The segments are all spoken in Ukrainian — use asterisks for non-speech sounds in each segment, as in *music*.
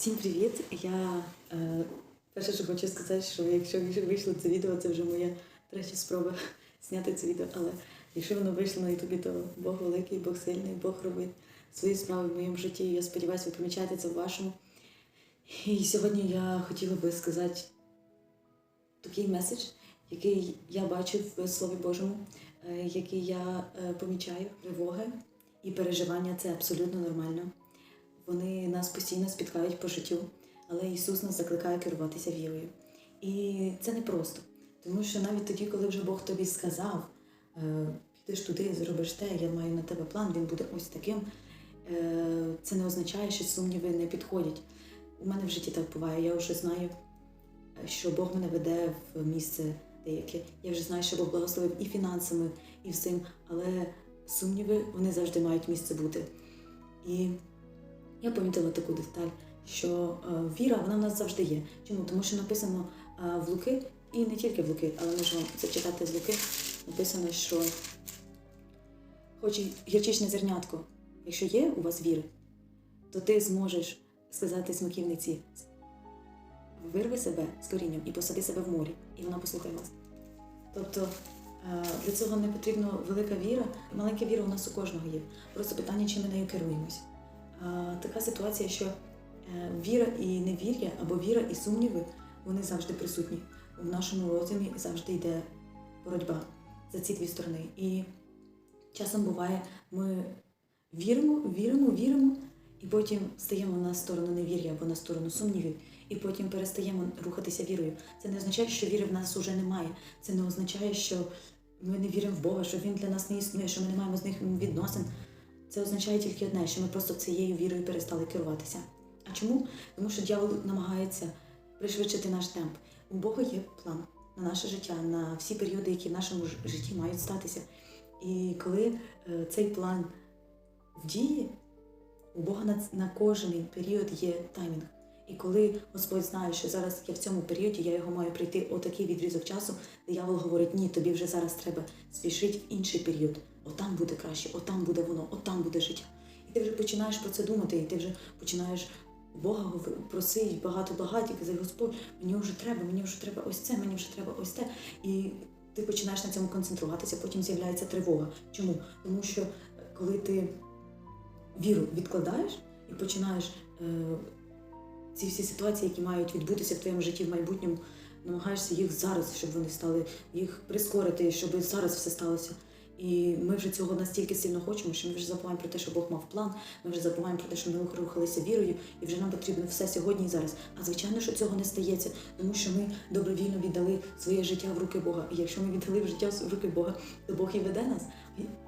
Всім привіт! Я е, перше, що хочу сказати, що якщо вийшло це відео, це вже моя третя спроба *laughs* зняти це відео. Але якщо воно вийшло на Ютубі, то Бог великий, Бог сильний, Бог робить свої справи в моєму житті. Я сподіваюся, ви помічаєте це в вашому. І сьогодні я хотіла би сказати такий меседж, який я бачу в Слові Божому, е, який я е, помічаю, тривоги і переживання це абсолютно нормально. Вони нас постійно спіткають по життю, але Ісус нас закликає керуватися вірою. І це не просто, тому що навіть тоді, коли вже Бог тобі сказав, е, підеш туди, зробиш те, я маю на тебе план, він буде ось таким. е, Це не означає, що сумніви не підходять. У мене в житті так буває. Я вже знаю, що Бог мене веде в місце деяке. Я вже знаю, що Бог благословив і фінансами, і всім, але сумніви вони завжди мають місце бути. І я помітила таку деталь, що е, віра вона в нас завжди є. Чому? Тому що написано е, в Луки, і не тільки в Луки, але можу вам зачитати з Луки. Написано, що хоч і гірчичне зернятко, якщо є у вас віри, то ти зможеш сказати смоківниці, вирви себе з корінням і посади себе в морі, і вона послухає вас. Тобто е, для цього не потрібна велика віра. Маленька віра у нас у кожного є. Просто питання, чи ми нею керуємось. Така ситуація, що е, віра і невір'я, або віра і сумніви, вони завжди присутні. У нашому розумі завжди йде боротьба за ці дві сторони. І часом буває, ми віримо, віримо, віримо, і потім стаємо на сторону невір'я або на сторону сумнівів, і потім перестаємо рухатися вірою. Це не означає, що віри в нас уже немає. Це не означає, що ми не віримо в Бога, що Він для нас не існує, що ми не маємо з них відносин. Це означає тільки одне, що ми просто цією вірою перестали керуватися. А чому? Тому що дьявол намагається пришвидшити наш темп. У Бога є план на наше життя, на всі періоди, які в нашому житті мають статися. І коли е, цей план в дії, у Бога на кожен період є таймінг. І коли Господь знає, що зараз я в цьому періоді, я його маю прийти отакий відрізок часу, диявол говорить, ні, тобі вже зараз треба спішити в інший період. Отам буде краще, отам буде воно, отам буде життя. І ти вже починаєш про це думати, і ти вже починаєш Бога просити багато багаті, казати, Господь, мені вже треба, мені вже треба ось це, мені вже треба ось те. І ти починаєш на цьому концентруватися, потім з'являється тривога. Чому? Тому що е, коли ти віру відкладаєш і починаєш е, ці всі ситуації, які мають відбутися в твоєму житті в майбутньому, намагаєшся їх зараз, щоб вони стали, їх прискорити, щоб зараз все сталося. І ми вже цього настільки сильно хочемо, що ми вже забуваємо про те, що Бог мав план, ми вже забуваємо про те, що ми рухалися вірою, і вже нам потрібно все сьогодні і зараз. А звичайно, що цього не стається, тому що ми добровільно віддали своє життя в руки Бога. І якщо ми віддали в життя в руки Бога, то Бог і веде нас.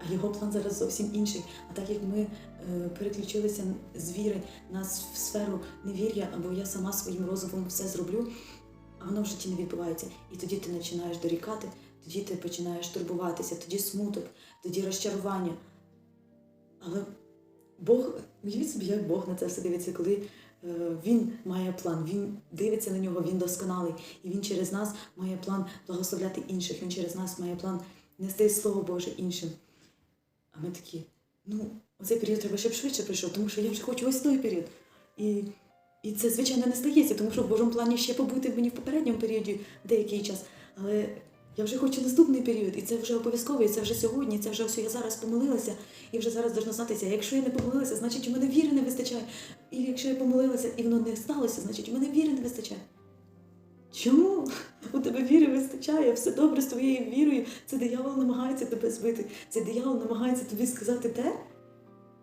А його план зараз зовсім інший. А так як ми е, переключилися з віри на сферу невір'я, або я сама своїм розумом все зроблю, а воно в житті не відбувається. І тоді ти починаєш дорікати, тоді ти починаєш турбуватися, тоді смуток, тоді розчарування. Але Бог, уявіть собі, як Бог на це все дивиться, коли е, Він має план, Він дивиться на нього, він досконалий, і Він через нас має план благословляти інших, Він через нас має план нести Слово Боже іншим. А ми такі, ну, оцей період треба, щоб швидше прийшов, тому що я вже хочу ось той період. І, і це, звичайно, не стається, тому що в Божому плані ще побути мені в попередньому періоді деякий час. Але я вже хочу наступний період, і це вже обов'язково, і це вже сьогодні, і це вже все, я зараз помолилася, і вже зараз должна знатися. Якщо я не помолилася, значить у мене віри не вистачає. І якщо я помолилася і воно не сталося, значить у мене віри не вистачає. Чому? У тебе віри вистачає, все добре з твоєю вірою. Це диявол намагається тебе збити. Це диявол намагається тобі сказати те,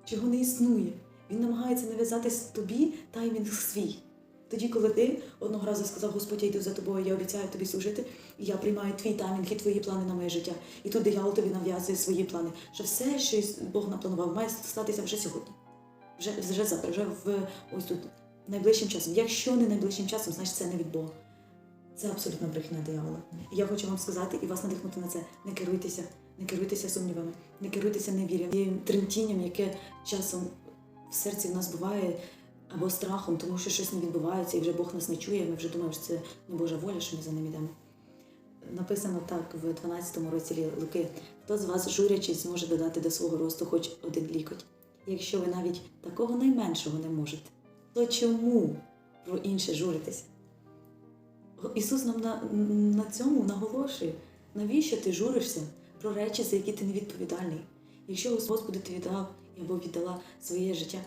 чого не існує. Він намагається нав'язати тобі таймінг свій. Тоді, коли ти одного разу сказав, Господь, я йду за тобою, я обіцяю тобі служити, і я приймаю твій таймінг і твої плани на моє життя. І тут диявол тобі нав'язує свої плани. Що все, що Бог напланував, має статися вже сьогодні. Вже, вже завтра, вже в ось тут найближчим часом. Якщо не найближчим часом, значить це не від Бога. Це абсолютно брехня диявола. Я хочу вам сказати і вас надихнути на це. Не керуйтеся, не керуйтеся сумнівами, не керуйтеся невір'ям і тремтінням, яке часом в серці в нас буває, або страхом, тому що щось не відбувається, і вже Бог нас не чує. Ми вже думаємо, що це не Божа воля, що ми за ним йдемо. Написано так в 12 розділі Луки: хто з вас, журячись, зможе додати до свого росту хоч один лікоть? Якщо ви навіть такого найменшого не можете, то чому про інше журитися. Ісус нам на, на цьому наголошує, навіщо ти журишся про речі, за які ти не відповідальний. Якщо Господи ти віддав або віддала своє життя,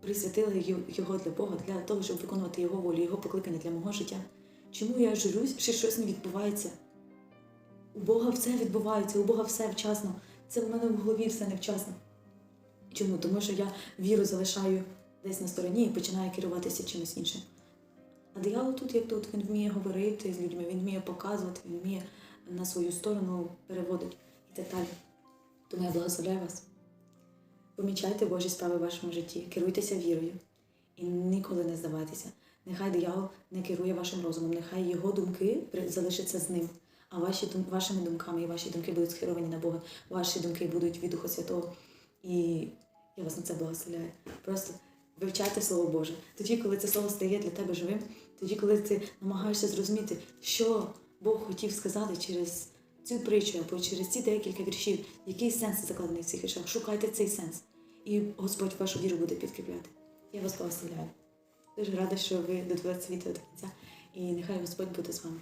присвятила його для Бога, для того, щоб виконувати Його волю, Його покликання для мого життя. Чому я журюсь, що щось не відбувається? У Бога все відбувається, у Бога все вчасно. Це в мене в голові все невчасно. Чому? Тому що я віру залишаю десь на стороні і починаю керуватися чимось іншим. А диявол тут, як тут, він вміє говорити з людьми, він вміє показувати, він вміє на свою сторону переводити і так далі. Тому я благословляю вас. Помічайте Божі справи в вашому житті, керуйтеся вірою і ніколи не здавайтеся. Нехай диявол не керує вашим розумом, нехай його думки залишаться з ним. А ваші вашими думками і ваші думки будуть скеровані на Бога. Ваші думки будуть від Духа Святого. І я вас на це благословляю. Просто вивчайте Слово Боже. Тоді, коли це слово стає для тебе живим, тоді, коли ти намагаєшся зрозуміти, що Бог хотів сказати через цю притчу або через ці декілька віршів, який сенс закладений в цих віршах. Шукайте цей сенс. І Господь вашу віру буде підкріпляти. Я вас благословляю. Дуже рада, що ви додивилися відео до кінця. І нехай Господь буде з вами.